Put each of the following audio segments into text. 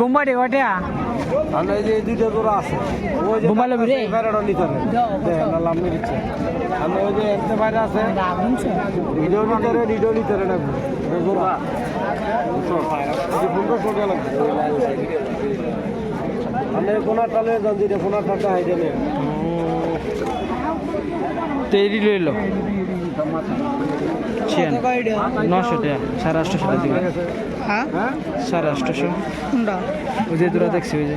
বোম্বাইটে কয়টা আমরা এই যে দুইটা জোড়া আছে ওই যে বোম্বাই লবি রে? ফেরাটা নিতে হবে দেখেন লাভ নিয়ে দিচ্ছে আমরা ওই যে এনতে বাইরে আছে ভিডিও নিতে রে ভিডিও নিতে রে লাগবে জোড়া নেই তৈরি লইল। নশো টাকা সাড়ে আটশোশো দিবে। হ্যাঁ? সাড়ে আটশোশো। ওই যে দূরা দেখছি ওই যে।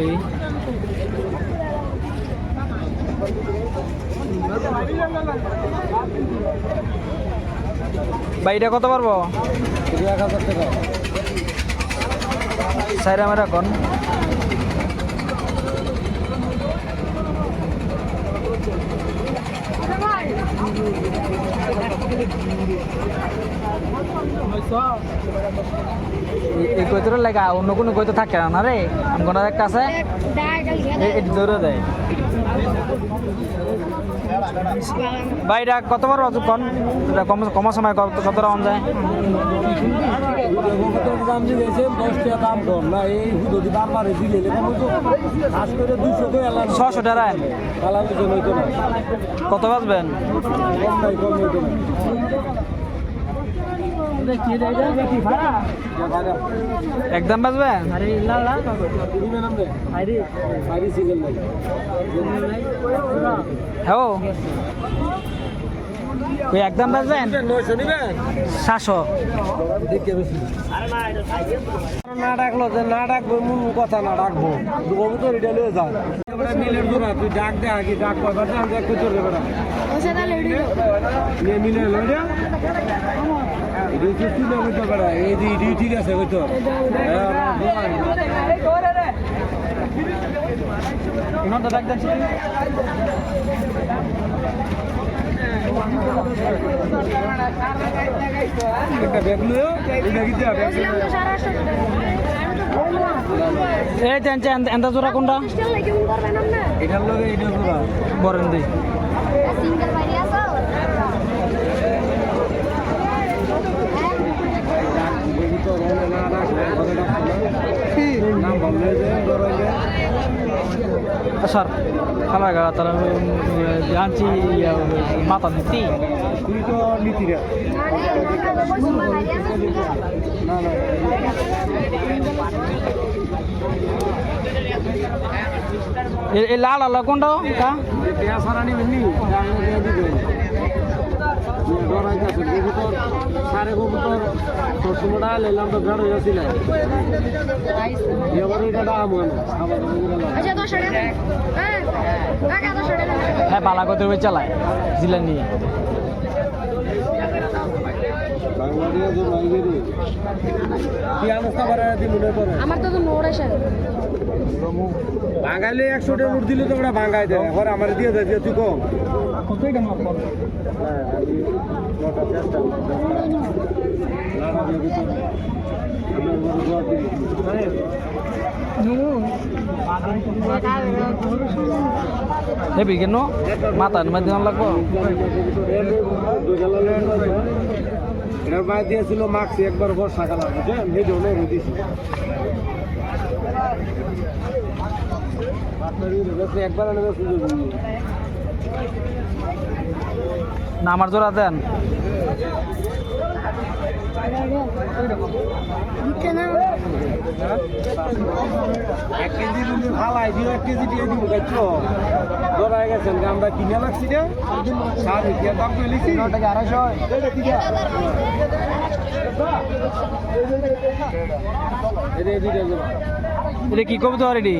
এই। বাইটা কত পারব? এক হাজার টাকা সাইরা মেরা কোন? এই কইতরে লাগা অন্য কোনো কইতো থাকে না রে? আমগোনার একটা আছে? এটি দেয়। বাইরা কত বার কন এটা কম কম সময় কত রাউন্ড যায়? কত বাজবেন কম নাই কম নইতো না একদম নাই হ্যাঁ ওই একদম বাজবেন সাতশো। না ডাকলো যে না ডাকবো মূল কথা না ডাকবো। দুবো তো রেডি লয়ে যাও। মিলের দূরা তুই ডাক দে আগে ডাক কয়বার ডাক চলবে বেটা নিয়ে মিলে লইয়া ঠিক আছে এই তেন এন্দা জোড়া কোনটা? এটার লগে এটা দূরা বরেন দি দেখি তো রঙে না ডাকলে ঘরে ডাকতো তুই তো নীতি রে না না এই লাল আলা কোনটা কা দেয়া সারা নিবেন নি জানলে দিয়ে দিবেন ডরাইতেছে দেখি তো সারে কবুতর সবসময়টা লেলাম তো ঘর হয়েছিল এবার এটা দাম হয় হ্যাঁ বালা কত ওই চালায় জিলা নিয়ে মনে বাঙালি একশো টাকা নোট দিলে তো ওরা ভাঙাই দেয়। আমার দিয়ে দেয় দিয়ে তুই কম। কত এটা মাপ হ্যাঁ, আমি দিতে হবে। আমি কেন মাথা মধ্যে লাগবো এটার মায় দিয়েছিল মাক্সি একবার বর্ষাকাল বুঝছেন সেই জন্য দিয়েছি একবার এনে সুযোগ। না আমার জোড়া দেন। এক কেজি যদি দিও এক কেজি দিয়ে দিব দেখছ ধরা গেছেন আমরা কিনে লাগছি রে? সার দিয়ে দাম করে লিখছি আড়াইশো। এটা কি জোড়া। এটা কি কবি তো রেডি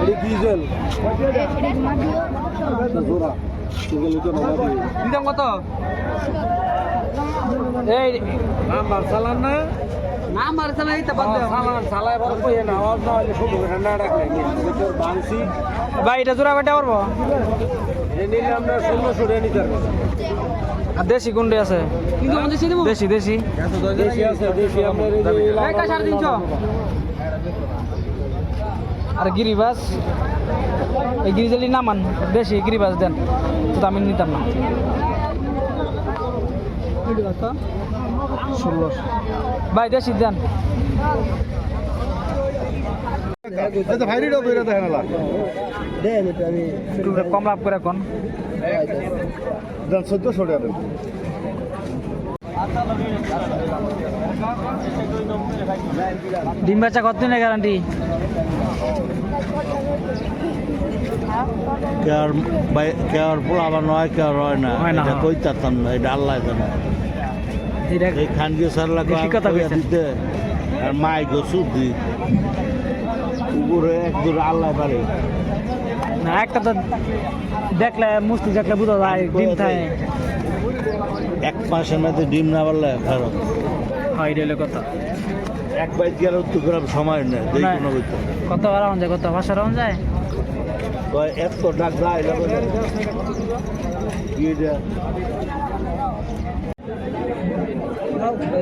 এটা ডিজেল জোড়া? দিতাম কত এই নাম্বার চালান না নাম আর চালাই তো চালান চালাই বড় কই না আওয়াজ না হলে শুধু ঠান্ডা রাখলে তোর বাংসি ভাই এটা জোড়া কয়টা পারব এ নিলে আমরা ষোলোশো টাকা নিতে পারব আর দেশি কোনটি আছে দেশি দেশি দেশি আছে দেশি আপনার এই লাল। আর গিরিবাস এই গিরিজালি নামান দেশি গিরিবাস দেন তো আমি নিতাম না। ষোলোশো ভাই দেশি দেন কম লাভ করে এখন। চোদ্দশো টাকা দেন। ডিম বাচ্চা কতদিনের গ্যারান্টি কেয়ার কেয়ার পোলাবার নয় কেয়ার হয় না। এটা। কই না এটা আল্লাহ জানে। এই খানগি সারলা। দিতে আর মাই গো সুদি উপরে এক দূর আল্লাহ পারে। না একটা তো দেখলে মুস্তি দেখলে বুঝা যায় ডিম থাকে এক মাসের মধ্যে ডিম না পারলে ফেরত হয় এটা কথা। এক বাইক গেলে উত্তর করার সময় নেই কত রাউন্ড যায় কত রাউন্ড যায়। এত ডাক যায় না বলে। কি এটা?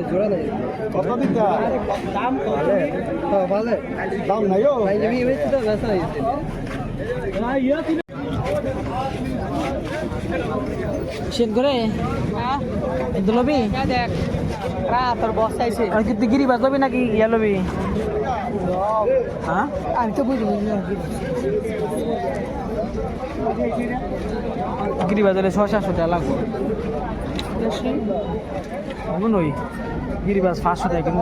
জোড়া নেই কত দিতে দাম ভালো ভালো দাম নাই ও ভাই আমি বেশি তো ব্যস্ত হয়েছি সেন করে লবি দেখ তোর বস চাইছে আর কি গিরিবাস লবি নাকি ইয়া লবি? হ্যাঁ আমি তো বুঝি গিরিবাস হলে ছয় সাতশো টাকা লাগবে। এমন ওই গিরিবাস পাঁচশো টাকা কিনু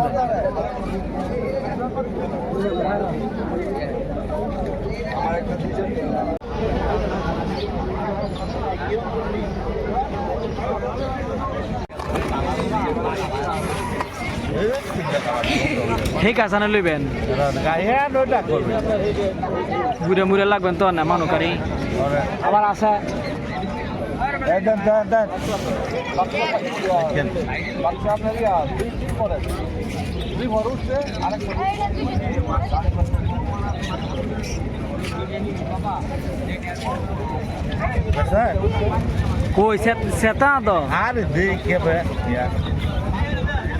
যায় ঠিক আছে না লইবেন? ঘুরে মুড়ে লাগবেন তো না মানুকারি আবার আছে। দেন কই সেতা তো আরে দেখে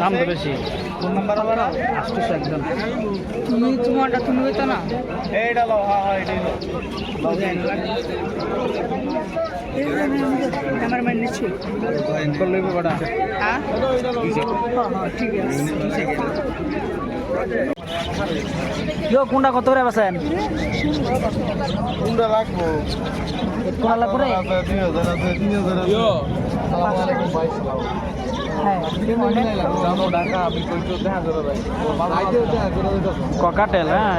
দাম তো বেশি কোন নাম্বার আবার আটশোশো একদম তুমি তোমারটা তুমি হইতো না এইটা লো হ্যাঁ হ্যাঁ এটাই লো আমার মানে নিচ্ছি লইব কটা হ্যাঁ ঠিক আছে ইয়ো কোনটা কত করে বেছেন কোনটা রাখব কোনটা লাগবে রে আছে আছে হ্যাঁ ককাটেল হ্যাঁ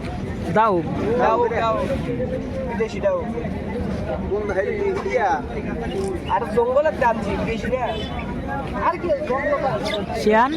দাও। দাও দাও। বিদেশি দাও। আর জঙ্গলের দাম বেশি না? আর কি? শিয়ান?